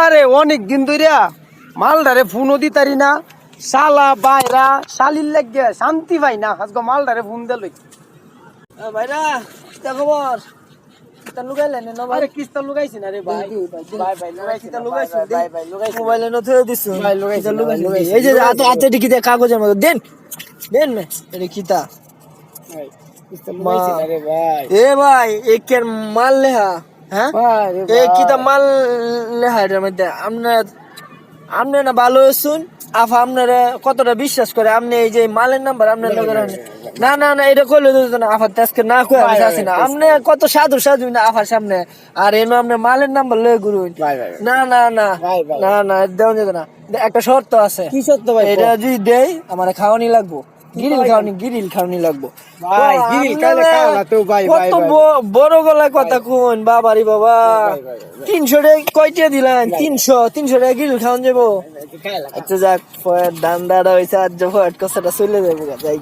আরে অনেক দিন ধরিয়া মালদারে ফোনও দিতারি না। শালা বাইরা শালির লাগে শান্তি পাই না। আজকে মালদারে ফোন দিল ভাইরা কিতা খবর? কিতা লুকাইলেন না ভাই? আরে কিস্তা লুকাইছি না রে ভাই। ভাই ভাই লুকাইছি কিতা না, লুকাইছো ভাই, ভাই, ভাই, লুকাইছি মোবাইলে ন থয়ে দিছো ভাই, লুকাইছি, কিতা লুকাইছো? ভাই, লুকাইছি, এই যে লুকাইছি। হাতে হাতে টিকি দে কাগজের দেন দেন এটা কিতা? ভাই, কিস্তা লুকাইছি না রে ভাই। এ ভাই একের মাল লেহা। হ্যাঁ? ভাই রে এ ভাই। কিতা মাল লেহা মধ্যে? আপনার আপনি না ভালো শুন। আফা আপনারা কতটা বিশ্বাস করে? আপনি এই যে মালের নাম্বার আপনার না না না এটা তো না আফার আজকে না আমি ভাই, না। আপনি কত সাধু সাধু না আফার সামনে। আর এনো আপনি মালের নাম্বার লয়ে ভাই। না না না। না না দেওয়া যেত না। একটা শর্ত আছে। কি শর্ত ভাই এটা যদি দেই আমার খাওয়ানি লাগবো। গিরিল খাওনি গিরিল খাওনি লাগবো। ভাই, গিরিল খাইলে খাওয়া তো ভাই, ভাই, কত বড় গলায় কথা কোন বাবারি বাবা। রে বাবা। তিনশো টাকা কয়টা দিলেন? তিনশো তিনশো টাকা গিরিল খাওয়ান যাব। আচ্ছা যাক দাম দান দাঁড়া হয়েছে আজ ফয়ের কসাটা চলে যাব যাই।